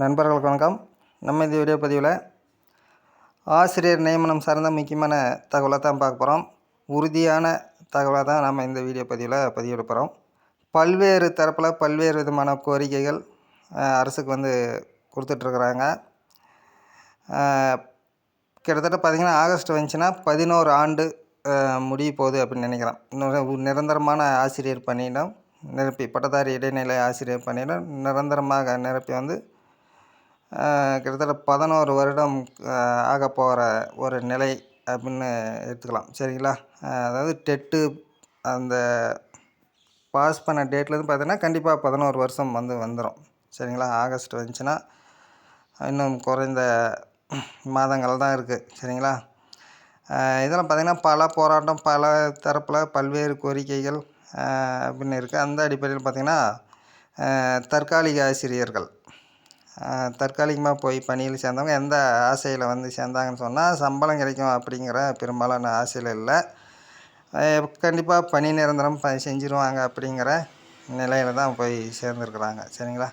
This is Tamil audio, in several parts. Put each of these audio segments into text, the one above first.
நண்பர்களுக்கு வணக்கம். நம்ம இந்த வீடியோ பதிவில் ஆசிரியர் நியமனம் சார்ந்த முக்கியமான தகவலை தான் பார்க்க போகிறோம் உறுதியான தகவலை தான் நம்ம இந்த வீடியோ பதிவில் பதிவிட போகிறோம் பல்வேறு தரப்பில் பல்வேறு விதமான கோரிக்கைகள் அரசுக்கு வந்து கொடுத்துட்ருக்குறாங்க. கிட்டத்தட்ட பார்த்திங்கன்னா ஆகஸ்ட் வந்துச்சுன்னா பதினோரு ஆண்டு முடிய போகுது அப்படின்னு நினைக்கிறேன். இன்னொரு நிரந்தரமான ஆசிரியர் பணியிடம் நிரப்பி பட்டதாரி இடைநிலை ஆசிரியர் பணியிடம் நிரந்தரமாக நிரப்பி வந்து கிட்டத்தட்ட பதினோரு வருடம் ஆகப்போகிற ஆக போகிற ஒரு நிலை அப்படின்னு எடுத்துக்கலாம். சரிங்களா? அதாவது டெட்டு அந்த பாஸ் பண்ண டேட்லேருந்து பார்த்தீங்கன்னா கண்டிப்பாக பதினோரு வருஷம் வந்து வந்துடும் சரிங்களா? ஆகஸ்ட் வந்துச்சுன்னா இன்னும் குறைந்த மாதங்கள் தான் இருக்குது சரிங்களா? இதெல்லாம் பார்த்திங்கன்னா பல போராட்டம் பல தரப்பில் பல்வேறு கோரிக்கைகள் அப்படின்னு இருக்குது அந்த அடிப்படையில் பார்த்திங்கன்னா தற்காலிக ஆசிரியர்கள் தற்காலிகமாக போய் பணியில் சேர்ந்தவங்க எந்த ஆசையில் வந்து சேர்ந்தாங்கன்னு சொன்னால் சம்பளம் கிடைக்கும் அப்படிங்கிற பெரும்பாலான ஆசையில் இல்லை. கண்டிப்பாக பணி நிரந்தரம் ப செஞ்சுருவாங்க அப்படிங்கிற நிலையில் தான் போய் சேர்ந்துருக்குறாங்க. சரிங்களா?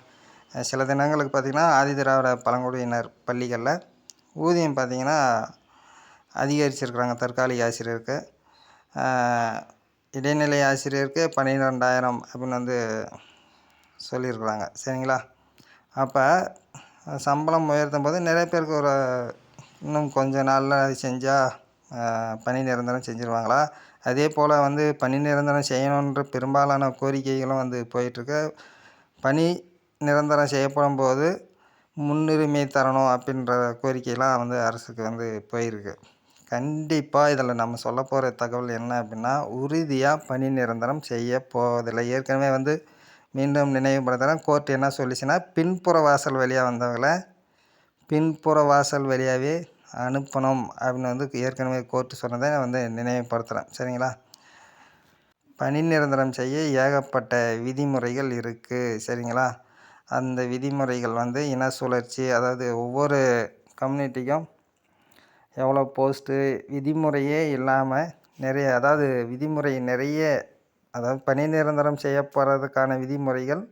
சில தினங்களுக்கு பார்த்திங்கன்னா ஆதிதிராவிட பழங்குடியினர் பள்ளிகளில் ஊதியம் பார்த்திங்கன்னா அதிகரிச்சிருக்கிறாங்க தற்காலிக ஆசிரியருக்கு. இடைநிலை ஆசிரியருக்கு பன்னிரெண்டாயிரம் அப்படின்னு வந்து சொல்லியிருக்கிறாங்க. சரிங்களா? அப்போ சம்பளம் உயர்த்தும் போது நிறைய பேருக்கு ஒரு இன்னும் கொஞ்ச நாளில் செஞ்சால் பணி நிரந்தரம் செஞ்சுருவாங்களா? அதே போல் வந்து பணி நிரந்தரம் செய்யணுன்ற பெரும்பாலான கோரிக்கைகளும் வந்து போயிட்டுருக்கு. பணி நிரந்தரம் செய்யப்படும் போது முன்னுரிமை தரணும் அப்படின்ற கோரிக்கைலாம் வந்து அரசுக்கு வந்து போயிருக்கு. கண்டிப்பாக இதில் நம்ம சொல்ல போகிற தகவல் என்ன அப்படின்னா உறுதியாக பணி நிரந்தரம் செய்ய போவதில்லை. ஏற்கனவே வந்து மீண்டும் நினைவுபடுத்துகிறேன் கோர்ட் என்ன சொல்லிச்சுன்னா பின்புற வாசல் வழியாக வந்தவங்கள பின்புற வாசல் வழியாகவே அனுப்பணும் அப்படின்னு வந்து ஏற்கனவே கோர்ட்டு சொன்னதை நான் வந்து நினைவுபடுத்துகிறேன் சரிங்களா? பணி நிரந்தரம் செய்ய ஏகப்பட்ட விதிமுறைகள் இருக்குது சரிங்களா? அந்த விதிமுறைகள் வந்து இன சுழற்சி அதாவது ஒவ்வொரு கம்யூனிட்டிக்கும் எவ்வளோ போஸ்ட்டு விதிமுறையே இல்லாமல் நிறைய அதாவது விதிமுறை நிறைய அதாவது பணி நிரந்தரம் செய்யப்படுறதுக்கான விதிமுறைகள்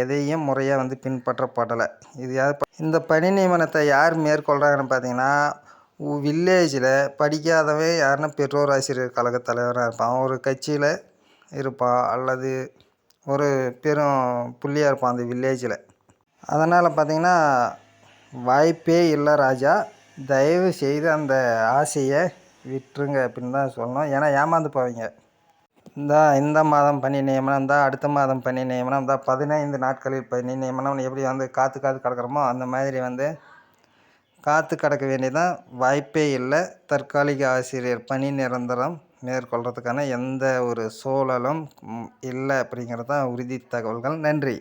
எதையும் முறையாக வந்து பின்பற்றப்படலை. இது யார் இந்த பணி நியமனத்தை யார் மேற்கொள்கிறாங்கன்னு பார்த்தீங்கன்னா வில்லேஜில் படிக்காதவன் யாருன்னா பெற்றோர் ஆசிரியர் கழக தலைவராக இருப்பான். ஒரு கட்சியில் இருப்பான் அல்லது ஒரு பெரும் புள்ளியாக இருப்பான் அந்த வில்லேஜில். அதனால் பார்த்தீங்கன்னா வாய்ப்பே இல்லை ராஜா. தயவு செய்து அந்த ஆசையை விட்டுருங்க அப்படின்னு தான் சொல்லணும். ஏன்னா ஏமாந்து போவீங்க. இந்த இந்த மாதம் பணி நியமனம் இந்த அடுத்த மாதம் பணி நியமனம் இந்த பதினைந்து நாட்களில் பணி நியமனம் எப்படி வந்து காத்து காத்து கிடக்குறோமோ அந்த மாதிரி வந்து காத்து கிடக்க வேண்டியதான் வாய்ப்பே இல்லை. தற்காலிக ஆசிரியர் பணி நிரந்தரம் மேற்கொள்கிறதுக்கான எந்த ஒரு சூழலும் இல்லை அப்படிங்கிறது தான் உறுதி தகவல்கள். நன்றி.